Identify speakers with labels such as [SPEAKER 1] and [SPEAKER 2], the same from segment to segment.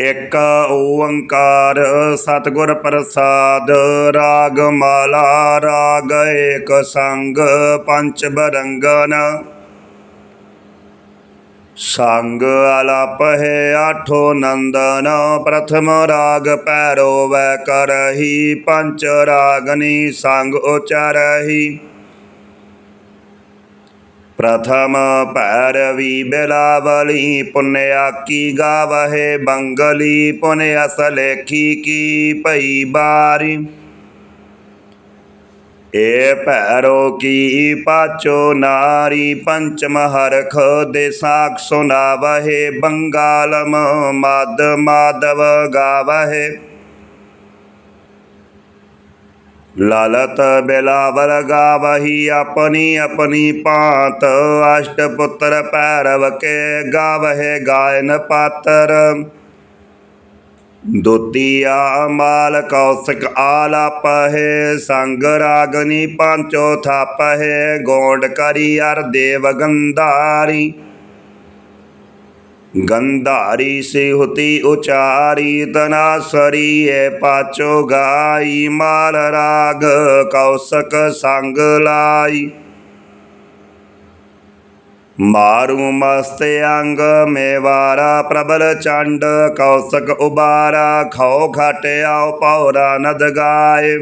[SPEAKER 1] ਇਕ ਓੰਕਾਰ, ਸਤਿਗੁਰ ਪ੍ਰਸਾਦ, ਰਾਗ ਮਾਲਾ, ਰਾਗ ਏਕ ਸੰਗ, ਪੰਚ ਬਰੰਗਨ। ਸੰਗ ਆਲਾਪ ਹੈ ਆਠੋ ਨੰਦਨ, ਪ੍ਰਥਮ ਰਾਗ ਪੈਰੋ ਵੈ ਕਰਹੀ, ਪੰਚ ਰਾਗਨੀ ਸੰਗ ਉਚਰਹੀ। प्रथम पैरवी बेलावली पुण्याकी गावहे, बंगली पुण्य असलेखी की पई बारी। ए पैरों की पाचो नारी पंचम हरख देशाक सुनावहे, बंगालम माद माधव गावहे। ਮਾਧਵ ਗਾਵਹਿ ਲਾਲਤ ਬਿਲਾਵਲ ਗਾਵਹੀ ਆਪਣੀ ਆਪਣੀ ਪਾਤ ਅਸ਼ਟ ਪੁੱਤਰ ਭੈਰਵ ਕੇ ਗਾਵਹਿ ਗਾਇਨ ਪਾਤਰ ਦੁਤੀਆ ਮਾਲ ਕੌਸਕ ਆਲਾਪ ਹੈ ਸੰਗ ਰਾਗਨੀ ਪਾਂਚੋ ਥਾਪ ਹੈ ਗੋਂਡ ਕਰੀ ਅਰ ਦੇਵ ਗੰਧਾਰੀ ਗੰਧਾਰੀ ਸਿਹੁਤੀ ਉਚਾਰੀ ਤਨਾਸਰੀ ਏ ਪਾਚੋ ਗਾਈ, ਮਾਲ ਰਾਗ ਕੌਸਕ ਸੰਗ ਲਾਈ। ਮਾਰੂ ਮਸਤ ਅੰਗ ਮੇਵਾਰਾ ਪ੍ਰਬਲ ਚੰਡ, ਕੌਸਕ ਉਬਾਰਾ, ਖੋ ਘਟਿਆਉ ਪੌਰਾ ਨਦ ਗਾਏ।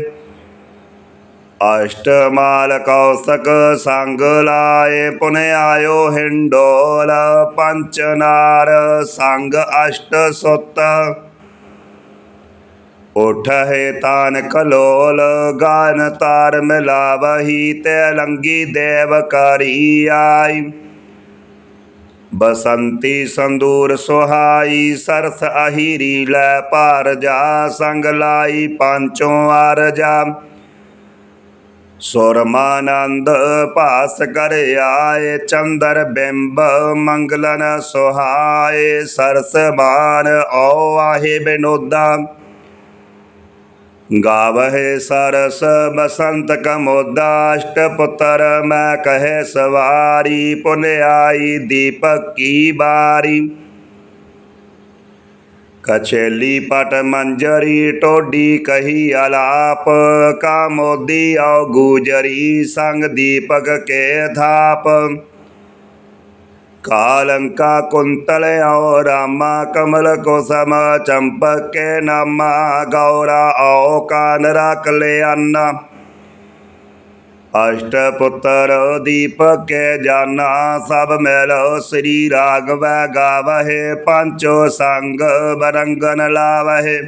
[SPEAKER 1] ਅਸ਼ਟ ਮਾਲ ਕੌਸਕ ਸੰਗ ਲਾਏ ਪੁਨ ਆਇਓ ਹਿੰਡੋਲ ਪੰਚ ਨਾਰ ਸੰਗ ਅਸ਼ਟ ਸੁਤ ਉਠ ਹੈ ਤਾਨ ਕਲੋਲ ਗਾਨ ਤਾਰ ਮਿਲਾਵਹੀ ਤੇ ਲੰਗੀ ਦੇਵ ਕਰੀ ਆਈ ਬਸੰਤੀ ਸੰਦੂਰ ਸੁਹਾਈ ਸਰਸ ਅਹੀਰੀ ਲੈ ਭਾਰ ਜਾ ਸੰਗ ਲਾਈ ਪੰਚੋਂ ਅਰਜਾ ਸੁਰਮਾਨੰਦ ਭਾਸ ਕਰ ਆਏ ਚੰਦਰ ਬਿੰਬ, ਮੰਗਲਨ ਸੁਹਾਏ ਸਰਸ ਬਾਣ ਓ ਆਹੇ ਬਿਨੋਦਾ। ਗਾਵਹਿ ਸਰਸ ਬਸੰਤ ਕਮੋਦਾ ਅਸ਼ਟ ਪੁੱਤਰ ਮੈਂ ਕਹੇ ਸਵਾਰੀ ਪੁਨ ਆਈ ਦੀਪਕ ਕੀ ਬਾਰੀ। ਕਛੇਲੀ ਪਟ ਮੰਜਰੀ ਟੋਡੀ ਕਹੀ ਆਲਾਪ ਕਾਮੋਦੀ ਔ ਗੂਜਰੀ ਸੰਗ ਦੀਪਕ ਕੇ ਥਾਪ। ਕਾਲੰਕਾ ਕੁੰਤਲ ਔ ਰਾਮਾ, ਕਮਲ ਕੁਸਮ ਚੰਪਕ ਕੇ ਨਾਮਾ, ਗੌਰਾ ਆਉ ਕਾਨ ਰਖ ਅਸ਼ਟ ਪੁੱਤਰ ਦੀਪਕੇ ਕੇ ਜਾਨਾ, ਸਭ ਮਿਲ ਸ੍ਰੀ ਰਾਗਵੈ ਗਾਵਹਿ ਪੰਚੋ ਸੰਗ ਬਰੰਗਨ ਲਾਵਹਿ।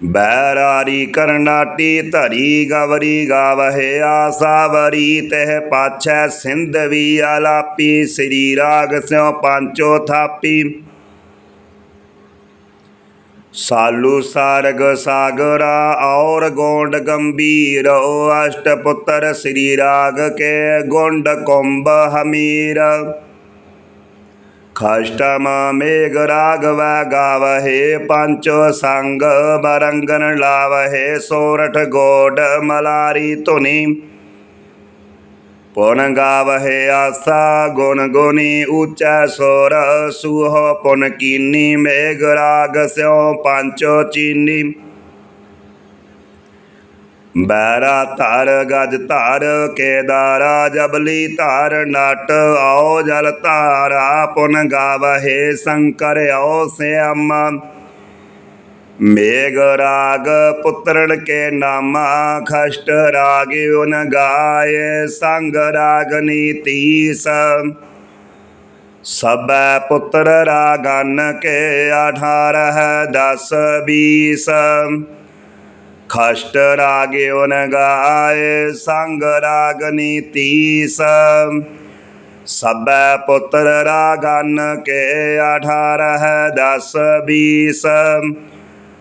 [SPEAKER 1] ਬੈਰਾਰੀ ਕਰਨਾਟੀ ਧਰੀ ਗਵਰੀ ਗਾਵਹਿ ਆਸਾਵਰੀ ਤਹਿ ਪਾਛੈ ਸਿੰਧਵੀ ਆਲਾਪੀ, ਸ੍ਰੀ ਰਾਗ ਸਿਉ ਪੰਚੋ ਥਾਪੀ। ਸਾਲੂ ਸਾਰਗ ਸਾਗਰਾ ਔਰ ਗੋਂਡ ਗੰਭੀਰ ਅਸ਼ਟ ਪੁੱਤਰ ਸ੍ਰੀ ਰਾਗ ਕੇ ਗੋਂਡ ਕੁੰਭ ਹਮੀਰ। ਖਸ਼ਟਮ ਮੇਘ ਰਾਗਵ ਗਾਵਹਿ ਪੰਚੋ ਸੰਗ, ਬਰੰਗਨ ਲਾਵਹਿ ਸੋਰਠ ਗੋਡ ਮਲਾਰੀ ਧੁਨੀ। ਪੁਨ ਗਾਵਹਿ ਆਸਾ ਗੁਣ ਗੁਨੀ ਉੱਚਾ ਸੁਰ, ਸੁਹ ਪੁਨ ਕੀਨੀ, ਮੇਘ ਰਾਗ ਸਿਉ ਪੰਚੋ ਚੀਨੀ। ਬੈਰਾ ਧਰ ਗਜ ਧਰ, ਕੇਦਾਰਾ ਜਬਲੀ ਧਰ, ਨਟ ਆਓ ਜਲ ਧਾਰਾ ਪੁਨ ਗਾਵਹਿ ਸ਼ੰਕਰ ਆਓ ਸਿਆਮ। ਮੇਘ ਰਾਗ ਪੁੱਤਰਣ ਕੇ ਨਾਮਾ ਖਸ਼ਟ ਰਾਗ ਉਨ ਗਾਏ ਸੰਗ ਰਾਗਨੀ ਤੀਸ ਸਭੈ ਪੁੱਤਰ ਰਾਗਨ ਕੇ 18 ਦਸ 20 ਖਸ਼ਟ ਰਾਗ ਉਨ ਗਾਏ ਸੰਗ ਰਾਗਨੀ ਤੀਸ ਸਭੈ ਪੁੱਤਰ ਰਾਗਨ ਕੇ 18 ਦਸ 20